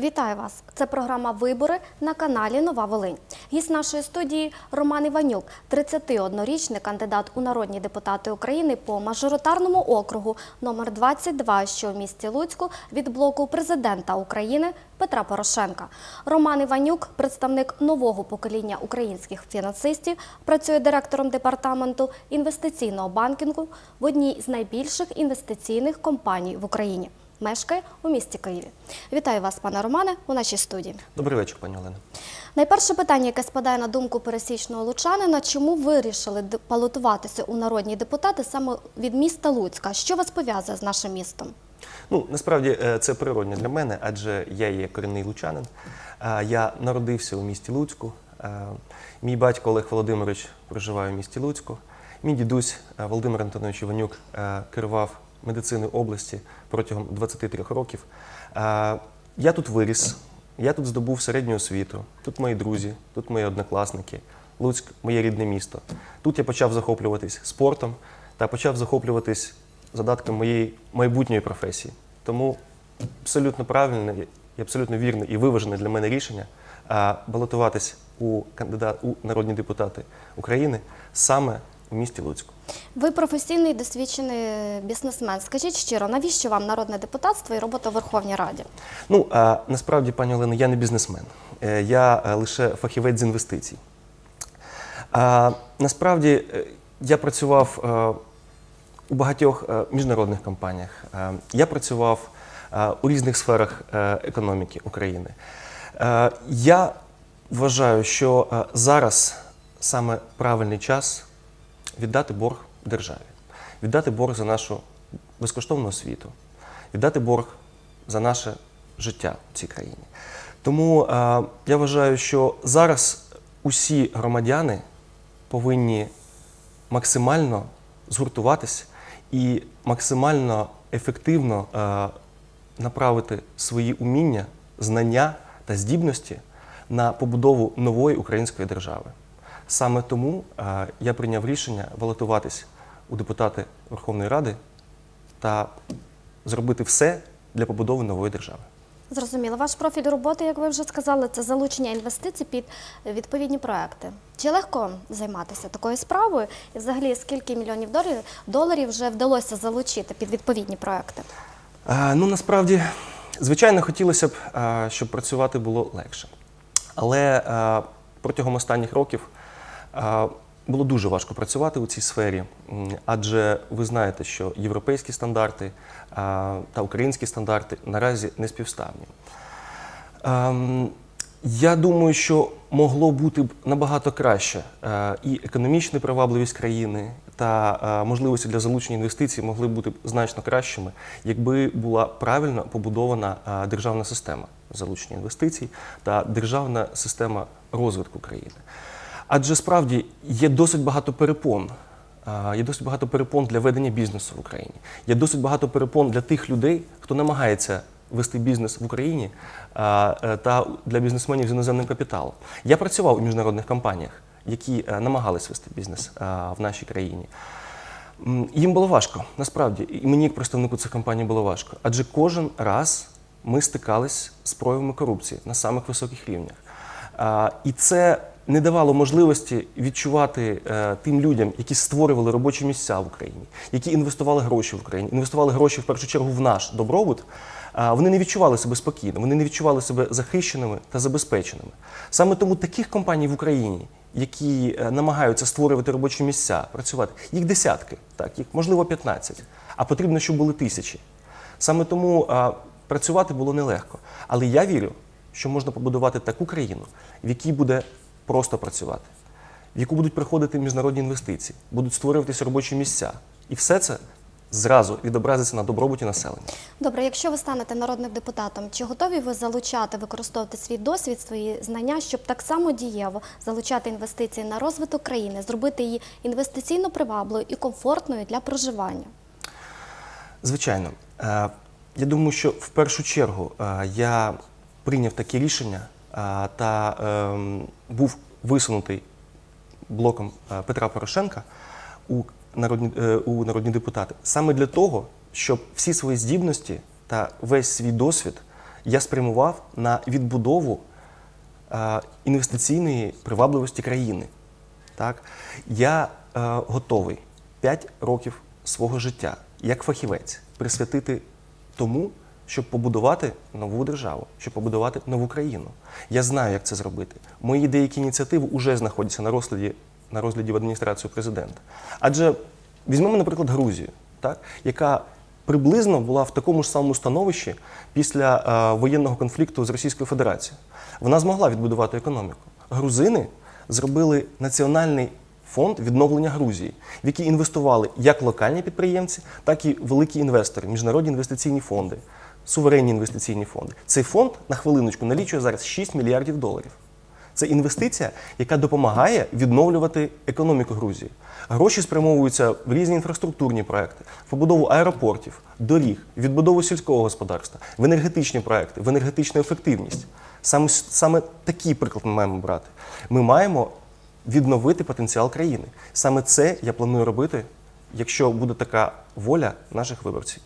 Вітаю вас! Це програма Вибори на каналі Нова Волинь. Гість нашої студії Роман Іванюк, 31-річний кандидат у народні депутати України по мажоритарному округу номер 22, що в місті Луцьку від блоку президента України Петра Порошенка. Роман Іванюк, представник нового покоління українських фінансистів, працює директором департаменту інвестиційного банкінгу в одній з найбільших інвестиційних компаній в Україні. Мешкає у місті Києві. Вітаю вас, пане Романе, у нашій студії. Добрий вечір, пані Олена. Найперше питання, яке спадає на думку пересічного лучанина, чому вирішили балотуватися у народні депутати саме від міста Луцька? Що вас пов'язує з нашим містом? Ну насправді е, це природне для мене, адже я є корінний лучанин. Е, Я народився у місті Луцьку. Е, Мій батько Олег Володимирович проживає у місті Луцьку. Мій дідусь Володимир Антонович Іванюк керував медициною області протягом 23 років. Е, Я тут виріс, я тут здобув середню освіту. Тут мої друзі, тут мої однокласники. Луцьк моє рідне місто. Тут я почав захоплюватись спортом та почав захоплюватись задатком моєї майбутньої професії. Тому абсолютно правильне і абсолютно вірне і виважене для мене рішення балотуватись у кандидат у народні депутати України саме у місті Луцьку. Ви професійний досвідчений бізнесмен. Скажіть щиро, навіщо вам народне депутатство і робота в Верховній Раді? Ну а, насправді, пані Олено, я не бізнесмен, Е, я е, лише фахівець з інвестицій. А, насправді е, я працював е, у багатьох е, міжнародних компаніях. Е, Я працював е, у різних сферах е, економіки України. Е, Я вважаю, що е, зараз саме правильний час віддати борг державі, віддати борг за нашу безкоштовну освіту, віддати борг за наше життя в цій країні. Тому е, я вважаю, що зараз усі громадяни повинні максимально згуртуватись і максимально ефективно е, направити свої уміння, знання та здібності на побудову нової української держави. Саме тому е, я прийняв рішення балотуватись у депутати Верховної Ради та зробити все для побудови нової держави. Зрозуміло, ваш профіль роботи, як ви вже сказали, це залучення інвестицій під відповідні проекти. Чи легко займатися такою справою? І взагалі скільки мільйонів доларів, вже вдалося залучити під відповідні проекти? Е, Ну, насправді, звичайно, хотілося б, е, щоб працювати було легше. Але е, протягом останніх років було дуже важко працювати у цій сфері, адже ви знаєте, що європейські стандарти та українські стандарти наразі не співставні. Ем, Я думаю, що могло бути б набагато краще е, і економічна привабливість країни та е, можливості для залучення інвестицій могли б бути значно кращими, якби була правильно побудована е, державна система залучення інвестицій та державна система розвитку країни. Адже справді є досить багато перепон. е, Є досить багато перепон для ведення бізнесу в Україні. Є досить багато перепон для тих людей, хто намагається вести бізнес в Україні е, та для бізнесменів з іноземним капіталом. Я працював у міжнародних компаніях, які е, намагались вести бізнес е, в нашій країні. Їм було важко, насправді, і мені, як представнику цих компаній, було важко. Адже кожен раз ми стикались з проявами корупції на самих високих рівнях. І це не давало можливості відчувати е, тим людям, які створювали робочі місця в Україні, які інвестували гроші в Україні, інвестували гроші в першу чергу в наш добробут. а, Вони не відчували себе спокійно, вони не відчували себе захищеними та забезпеченими. Саме тому таких компаній в Україні, які е, намагаються створювати робочі місця, працювати, їх десятки, так, їх можливо 15, а потрібно, щоб були тисячі. Саме тому а, працювати було нелегко. Але я вірю, що можна побудувати таку країну, в якій буде просто працювати, в яку будуть приходити міжнародні інвестиції, будуть створюватися робочі місця. І все це зразу відобразиться на добробуті населення. Добре, якщо ви станете народним депутатом, чи готові ви залучати, використовувати свій досвід, свої знання, щоб так само дієво залучати інвестиції на розвиток країни, зробити її інвестиційно привабливою і комфортною для проживання? Звичайно, Е, я думаю, що в першу чергу е, я прийняв таке рішення та ем, був висунутий блоком е, Петра Порошенка у народні, е, у народні депутати саме для того, щоб всі свої здібності та весь свій досвід я спрямував на відбудову е, інвестиційної привабливості країни. Так? Я готовий 5 років свого життя як фахівець присвятити тому, щоб побудувати нову державу, щоб побудувати нову країну. Я знаю, як це зробити. Мої деякі ініціативи вже знаходяться на розгляді, на розгляді в адміністрацію президента. Адже візьмемо, наприклад, Грузію, так? яка приблизно була в такому ж самому становищі після е, воєнного конфлікту з Російською Федерацією. Вона змогла відбудувати економіку. Грузини зробили національний фонд відновлення Грузії, в який інвестували як локальні підприємці, так і великі інвестори, міжнародні інвестиційні фонди, суверенні інвестиційні фонди. Цей фонд на хвилиночку налічує зараз 6 мільярдів доларів. Це інвестиція, яка допомагає відновлювати економіку Грузії. Гроші спрямовуються в різні інфраструктурні проекти, побудову аеропортів, доріг, відбудову сільського господарства, в енергетичні проекти, в енергетичну ефективність. Саме, саме такий приклад ми маємо брати. Ми маємо відновити потенціал країни. Саме це я планую робити, якщо буде така воля наших виборців.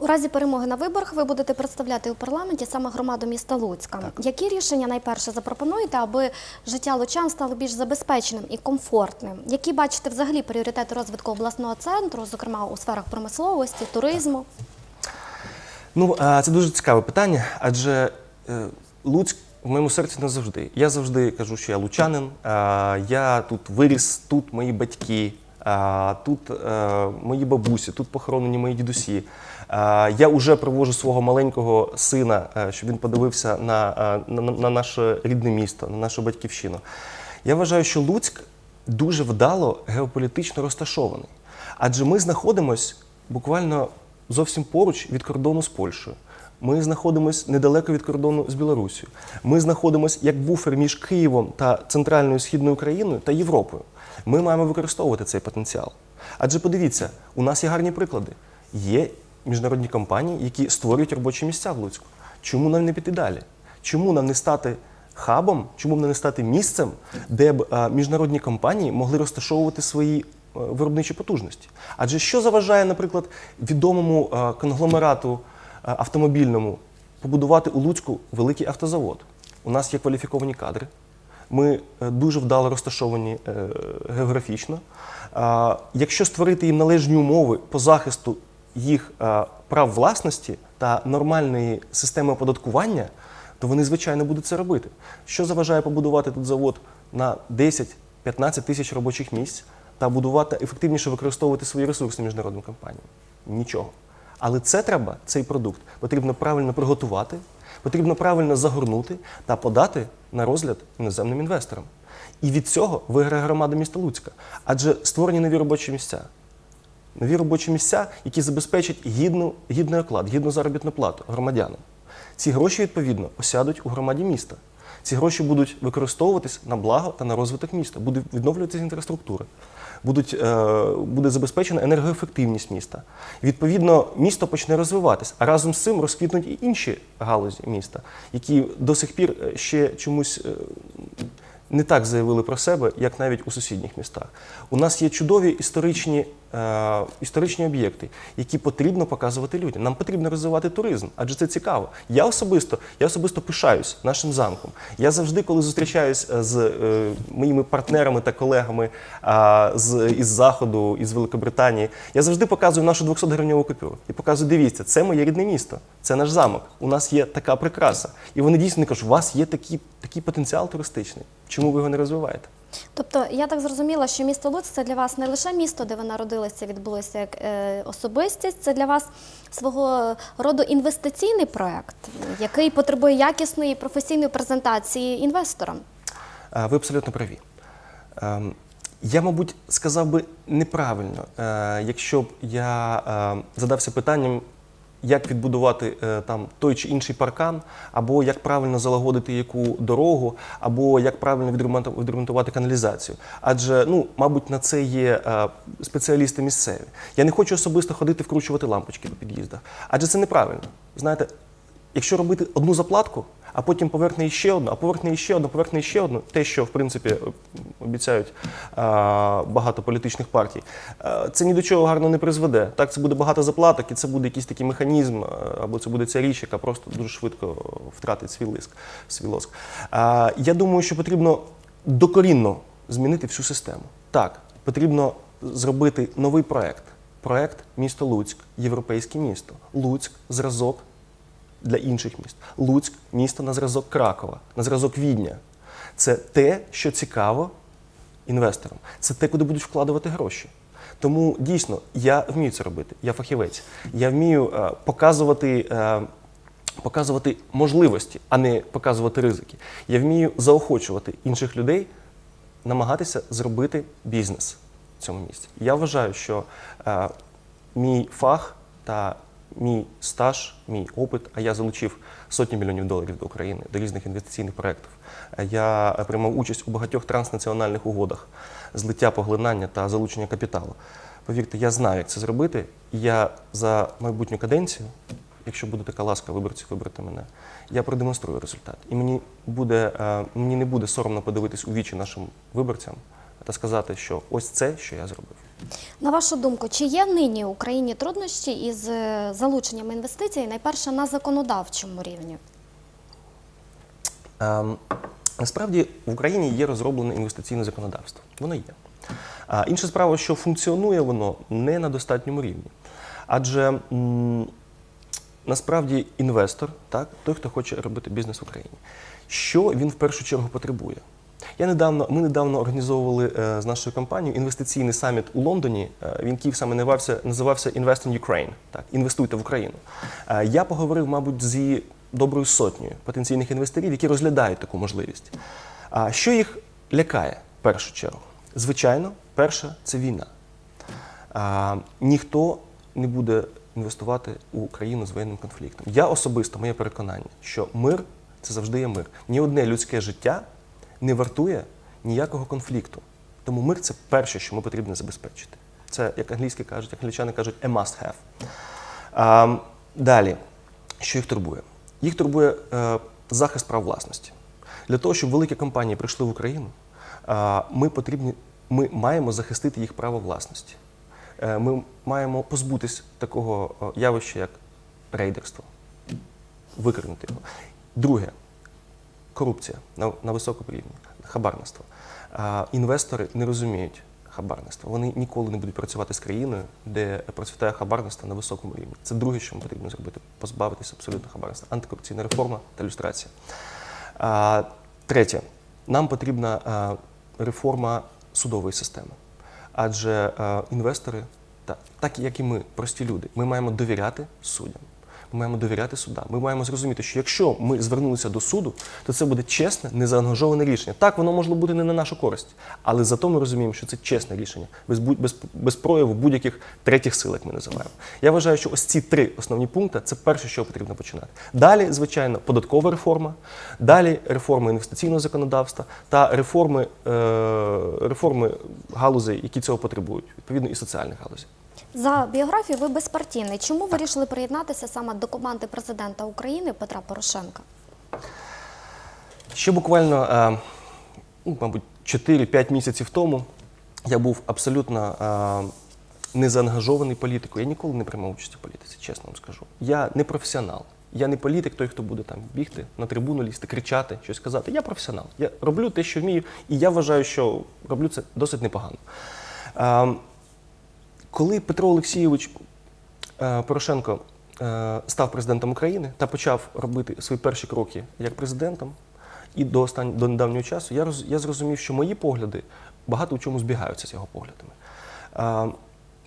У разі перемоги на виборах ви будете представляти у парламенті саме громаду міста Луцька. Які рішення найперше запропонуєте, аби життя лучан стало більш забезпеченим і комфортним? Які бачите взагалі пріоритети розвитку обласного центру, зокрема у сферах промисловості, туризму? Ну, це дуже цікаве питання, адже е, Луцьк в моєму серці назавжди. Я завжди кажу, що я лучанин, я тут виріс, тут мої батьки, тут е, мої бабусі, тут похоронені мої дідусі. Я вже привожу свого маленького сина, е, щоб він подивився на, е, на, на наше рідне місто, на нашу батьківщину. Я вважаю, що Луцьк дуже вдало геополітично розташований. Адже ми знаходимося буквально зовсім поруч від кордону з Польщею. Ми знаходимося недалеко від кордону з Білорусією. Ми знаходимося як буфер між Києвом та центральною східною Україною та Європою. Ми маємо використовувати цей потенціал. Адже подивіться, у нас є гарні приклади. Є міжнародні компанії, які створюють робочі місця в Луцьку. Чому нам не піти далі? Чому нам не стати хабом, чому б не стати місцем, де б міжнародні компанії могли розташовувати свої е, виробничі потужності? Адже що заважає, наприклад, відомому конгломерату автомобільному побудувати у Луцьку великий автозавод? У нас є кваліфіковані кадри. Ми е, дуже вдало розташовані е, географічно. Якщо створити їм належні умови по захисту їх е, прав власності та нормальної системи оподаткування, то вони, звичайно, будуть це робити. Що заважає побудувати тут завод на 10-15 тисяч робочих місць та будувати ефективніше використовувати свої ресурси міжнародним компаніям? Нічого. Але це треба, цей продукт, потрібно правильно приготувати, потрібно правильно загорнути та подати на розгляд іноземним інвесторам. І від цього виграє громада міста Луцька. Адже створені нові робочі місця. Нові робочі місця, які забезпечать гідну, гідний оклад, гідну заробітну плату громадянам. Ці гроші, відповідно, осядуть у громаді міста. Ці гроші будуть використовуватись на благо та на розвиток міста, буде відновлюватися інфраструктура, будуть, е, буде забезпечена енергоефективність міста. Відповідно, місто почне розвиватися, а разом з цим розквітнуть і інші галузі міста, які до сих пір е, ще чомусь е, не так заявили про себе, як навіть у сусідніх містах. У нас є чудові історичні, е, історичні об'єкти, які потрібно показувати людям. Нам потрібно розвивати туризм, адже це цікаво. Я особисто, я особисто пишаюсь нашим замком. Я завжди, коли зустрічаюсь е, з е, моїми партнерами та колегами е, з, із Заходу, із Великобританії, я завжди показую нашу 200 гривневу купюру і показую, дивіться, це моє рідне місто, це наш замок. У нас є така прикраса. І вони дійсно кажуть, у вас є такий, такий потенціал туристичний. Чому ви його не розвиваєте? Тобто, я так зрозуміла, що місто Луцьк це для вас не лише місто, де ви народилися, відбулося як е, особистість, це для вас свого роду інвестиційний проект, який потребує якісної професійної презентації інвесторам. Е, Ви абсолютно праві. Ем, Я, мабуть, сказав би неправильно, е, якщо б я задався питанням, як відбудувати е, там той чи інший паркан, або як правильно залагодити яку дорогу, або як правильно відремонтувати каналізацію. Адже, ну, мабуть, на це є е, спеціалісти місцеві. Я не хочу особисто ходити вкручувати лампочки до під'їздах, адже це неправильно. Знаєте, якщо робити одну заплатку, а потім поверхне іще одну, а поверхне іще одну, поверхне іще одну. Те, що в принципі обіцяють багато політичних партій, це ні до чого гарно не призведе. Так, це буде багато заплаток, і це буде якийсь такий механізм, або це буде ця річ, яка просто дуже швидко втратить свій лиск, свій лоск. Я думаю, що потрібно докорінно змінити всю систему. Так, потрібно зробити новий проект. Проект місто Луцьк, європейське місто. Луцьк зразок для інших міст. Луцьк місто на зразок Кракова, на зразок Відня. Це те, що цікаво інвесторам. Це те, куди будуть вкладувати гроші. Тому дійсно я вмію це робити. Я фахівець. Я вмію е, показувати. Е, Показувати можливості, а не показувати ризики. Я вмію заохочувати інших людей намагатися зробити бізнес в цьому місці. Я вважаю, що е, мій фах та мій стаж, мій опит, а я залучив сотні мільйонів доларів до України, до різних інвестиційних проєктів. Я приймав участь у багатьох транснаціональних угодах, злиття поглинання та залучення капіталу. Повірте, я знаю, як це зробити. Я за майбутню каденцію, якщо буде така ласка виборців вибрати мене, я продемонструю результат. І мені буде е, мені не буде соромно подивитись у вічі нашим виборцям та сказати, що ось це, що я зробив. На вашу думку, чи є нині в Україні труднощі із е, залученням інвестицій, найперше на законодавчому рівні? Ем, насправді в Україні є розроблене інвестиційне законодавство. Воно є. Інша справа, що функціонує воно не на достатньому рівні. Адже насправді інвестор, той, хто хоче робити бізнес в Україні, що він в першу чергу потребує? Я недавно, ми недавно організовували е, з нашою компанією інвестиційний саміт у Лондоні. Е, він Київ саме називався, називався Invest in Ukraine. Так, інвестуйте в Україну. Е, я поговорив, мабуть, зі доброю сотнею потенційних інвесторів, які розглядають таку можливість. Що їх лякає в першу чергу? Звичайно, перша це війна. Ніхто не буде інвестувати у країну з воєнним конфліктом. Я особисто, моє переконання, що мир це завжди є мир. Ні одне людське життя не вартує ніякого конфлікту. Тому мир це перше, що ми потрібно забезпечити. Це, як англійські кажуть, як англічани кажуть, a must have. А, далі, що їх турбує? Їх турбує е, захист прав власності. Для того, щоб великі компанії прийшли в Україну, а, ми, потрібні, ми маємо захистити їх право власності. Е, Ми маємо позбутись такого явища, як рейдерство, викорінити його. Друге корупція на, на високому рівні, хабарництво. А, інвестори не розуміють хабарництво. Вони ніколи не будуть працювати з країною, де процвітає хабарництво на високому рівні. Це друге, що потрібно зробити позбавитися абсолютно хабарництва. Антикорупційна реформа та люстрація. А, третє, нам потрібна а, реформа судової системи. Адже а, інвестори, та, так як і ми, прості люди, ми маємо довіряти суддям. Ми маємо довіряти судам. Ми маємо зрозуміти, що якщо ми звернулися до суду, то це буде чесне, незаангажоване рішення. Так, воно може бути не на нашу користь, але зато ми розуміємо, що це чесне рішення, без, без, без прояву будь-яких третіх сил, як ми називаємо. Я вважаю, що ось ці три основні пункти це перше, що потрібно починати. Далі, звичайно, податкова реформа, далі реформа інвестиційного законодавства та реформи, е, реформи галузей, які цього потребують, відповідно, і соціальних галузей. За біографією ви безпартійний. Чому ви вирішили приєднатися саме до команди президента України Петра Порошенка? Ще буквально, е, ну, мабуть, 4-5 місяців тому я був абсолютно е, незаангажований політикою. Я ніколи не приймав участь у політиці, чесно вам скажу. Я не професіонал. Я не політик, той, хто буде там бігти на трибуну, лізти, кричати, щось казати. Я професіонал. Я роблю те, що вмію, і я вважаю, що роблю це досить непогано. Коли Петро Олексійович е, Порошенко е, став президентом України та почав робити свої перші кроки як президентом, і до остань... до недавнього часу я, роз... я зрозумів, що мої погляди багато в чому збігаються з його поглядами. Е,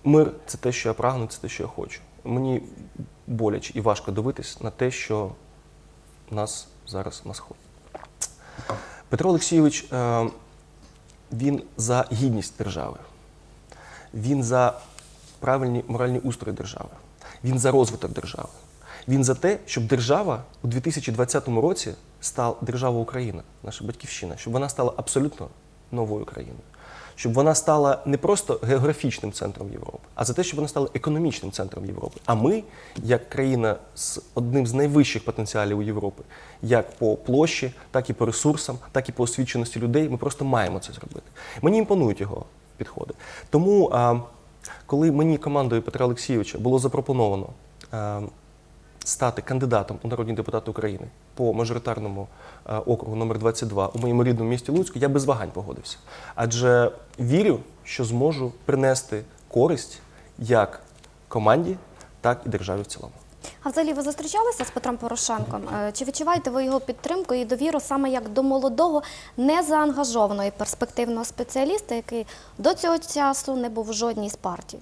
Мир це те, що я прагну, це те, що я хочу. Мені боляче і важко дивитись на те, що нас зараз на сході. Петро Олексійович, він за гідність держави. Він за правильні моральні устрої держави. Він за розвиток держави. Він за те, щоб держава у 2020 році стала держава Україна, наша батьківщина, щоб вона стала абсолютно новою країною. щоб вона стала не просто географічним центром Європи, а за те, щоб вона стала економічним центром Європи. А ми, як країна з одним з найвищих потенціалів у Європи, як по площі, так і по ресурсам, так і по освіченості людей, ми просто маємо це зробити. Мені імпонують його підходи. Тому, коли мені командою Петра Олексійовича було запропоновано. стати кандидатом у народні депутати України по мажоритарному е, округу номер 22 у моєму рідному місті Луцьку, я без вагань погодився. Адже вірю, що зможу принести користь як команді, так і державі в цілому. А взагалі ви зустрічалися з Петром Порошенком? Е, Чи відчуваєте ви його підтримку і довіру саме як до молодого, незаангажованого і перспективного спеціаліста, який до цього часу не був в жодній з партій?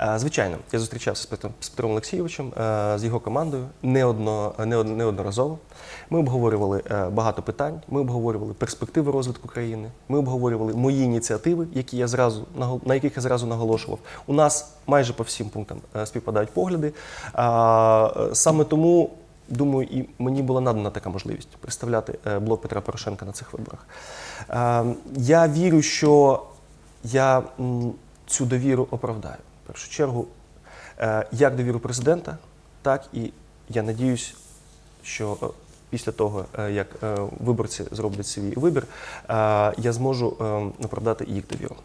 Е, Звичайно, я зустрічався з Петром, Олексійовичем, е, з його командою неодно, неодноразово. Ми обговорювали е, багато питань, ми обговорювали перспективи розвитку країни, ми обговорювали мої ініціативи, які я зразу, на яких я зразу наголошував. У нас майже по всім пунктам співпадають погляди. Саме тому. Думаю, і мені була надана така можливість представляти блок Петра Порошенка на цих виборах. Я вірю, що я цю довіру оправдаю. В першу чергу, е, як довіру президента, так і я надіюсь, що е, після того, е, як виборці зроблять свій вибір, я зможу оправдати їх довіру.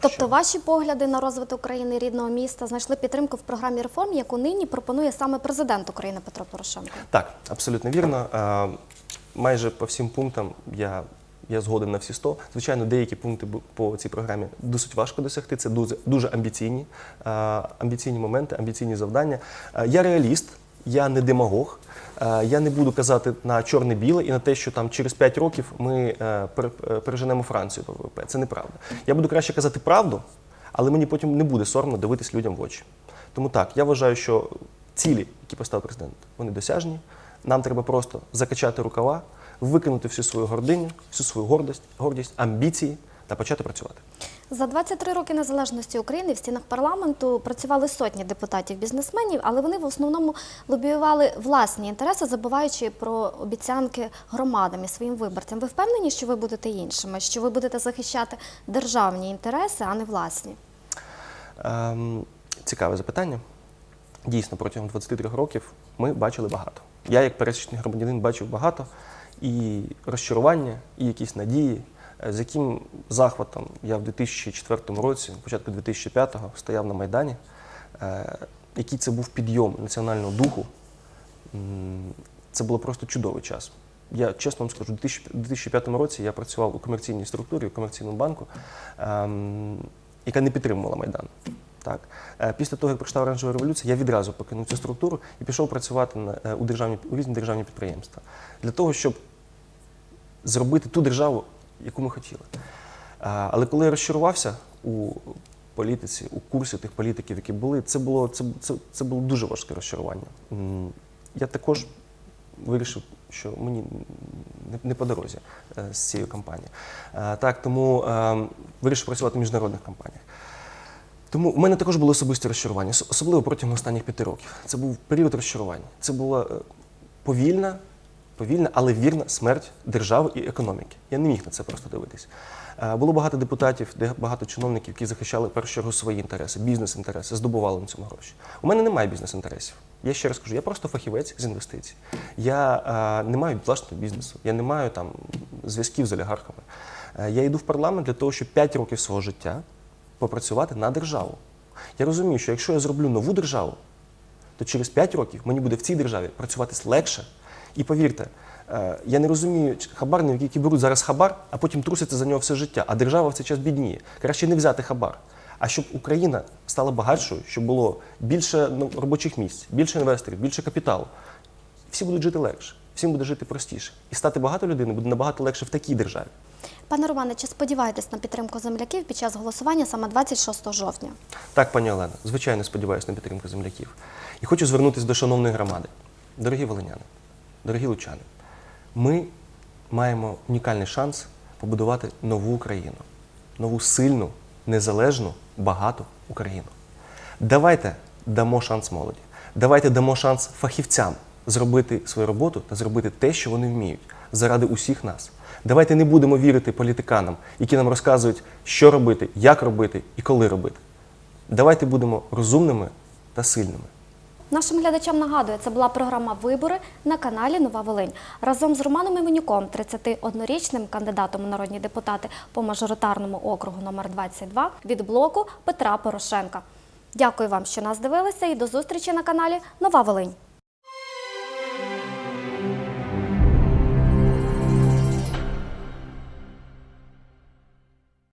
Тобто ваші погляди на розвиток України рідного міста знайшли підтримку в програмі реформ, яку нині пропонує саме президент України Петро Порошенко. Так, абсолютно вірно. Майже по всім пунктам я, я згоден на всі 100. Звичайно, деякі пункти по цій програмі досить важко досягти. Це дуже, дуже амбіційні, е, амбіційні моменти, амбіційні завдання. Е, Я реаліст, я не демагог. Е, Я не буду казати на чорне-біле і на те, що там через 5 років ми переженемо Францію по ВВП. Це неправда. Я буду краще казати правду, але мені потім не буде соромно дивитись людям в очі. Тому так, я вважаю, що цілі, які поставив президент, вони досяжні. Нам треба просто закачати рукава, викинути всю свою гординю, всю свою гордість, гордість, амбіції та почати працювати. За 23 роки незалежності України в стінах парламенту працювали сотні депутатів-бізнесменів, але вони в основному лобіювали власні інтереси, забуваючи про обіцянки громадам і своїм виборцям. Ви впевнені, що ви будете іншими, що ви будете захищати державні інтереси, а не власні? Ем, цікаве запитання. Дійсно, протягом 23 років ми бачили багато. Я, як пересічний громадянин, бачив багато і розчарування, і якісь надії, е, з яким захватом я в 2004 році, початку 2005-го, стояв на Майдані. Е, Який це був підйом національного духу. Це було просто чудовий час. Я чесно вам скажу, у 2005 році я працював у комерційній структурі, у комерційному банку, ем, яка не підтримувала Майдан. Так. Е, Після того, як прийшла оранжева революція, я відразу покинув цю структуру і пішов працювати у, державні, у різні державні підприємства для того, щоб зробити ту державу, яку ми хотіли. Але коли я розчарувався у політиці, у курсі тих політиків, які були, це було, це, це, це було дуже важке розчарування. Я також вирішив, що мені не, по дорозі е, з цією кампанією. Так, тому е, вирішив працювати в міжнародних компаніях. Тому у мене також були особисті розчарування, особливо протягом останніх п'яти років. Це був період розчарувань. Це була е, повільна, повільна, але вірна смерть держави і економіки. Я не міг на це просто дивитись. Е, Було багато депутатів, де багато чиновників, які захищали першу чергу свої інтереси, бізнес-інтереси, здобували на цьому гроші. У мене немає бізнес-інтересів. Я ще раз кажу, я просто фахівець з інвестицій. Я е, не маю власного бізнесу, я не маю там зв'язків з олігархами. Е, я йду в парламент для того, щоб 5 років свого життя попрацювати на державу. Я розумію, що якщо я зроблю нову державу, то через 5 років мені буде в цій державі працювати легше. І повірте, е, я не розумію хабарників, які беруть зараз хабар, а потім трусяться за нього все життя, а держава в цей час бідніє. Краще не взяти хабар. А щоб Україна стала багатшою, щоб було більше ну, робочих місць, більше інвесторів, більше капіталу, всі будуть жити легше, всім буде жити простіше. І стати багато людини буде набагато легше в такій державі. Пане Романе, чи сподіваєтесь на підтримку земляків під час голосування саме 26 жовтня? Так, пані Олено, звичайно, сподіваюся на підтримку земляків. І хочу звернутися до шановної громади. Дорогі волиняни, дорогі лучани, ми маємо унікальний шанс побудувати нову Україну, нову сильну, незалежну, багату Україну. Давайте дамо шанс молоді. Давайте дамо шанс фахівцям зробити свою роботу та зробити те, що вони вміють, заради усіх нас. Давайте не будемо вірити політиканам, які нам розказують, що робити, як робити і коли робити. Давайте будемо розумними та сильними. Нашим глядачам нагадую, це була програма Вибори на каналі Нова Волинь. Разом з Романом Іменюком, 31-річним кандидатом у народні депутати по мажоритарному округу номер 22 від блоку Петра Порошенка. Дякую вам, що нас дивилися, і до зустрічі на каналі Нова Волинь.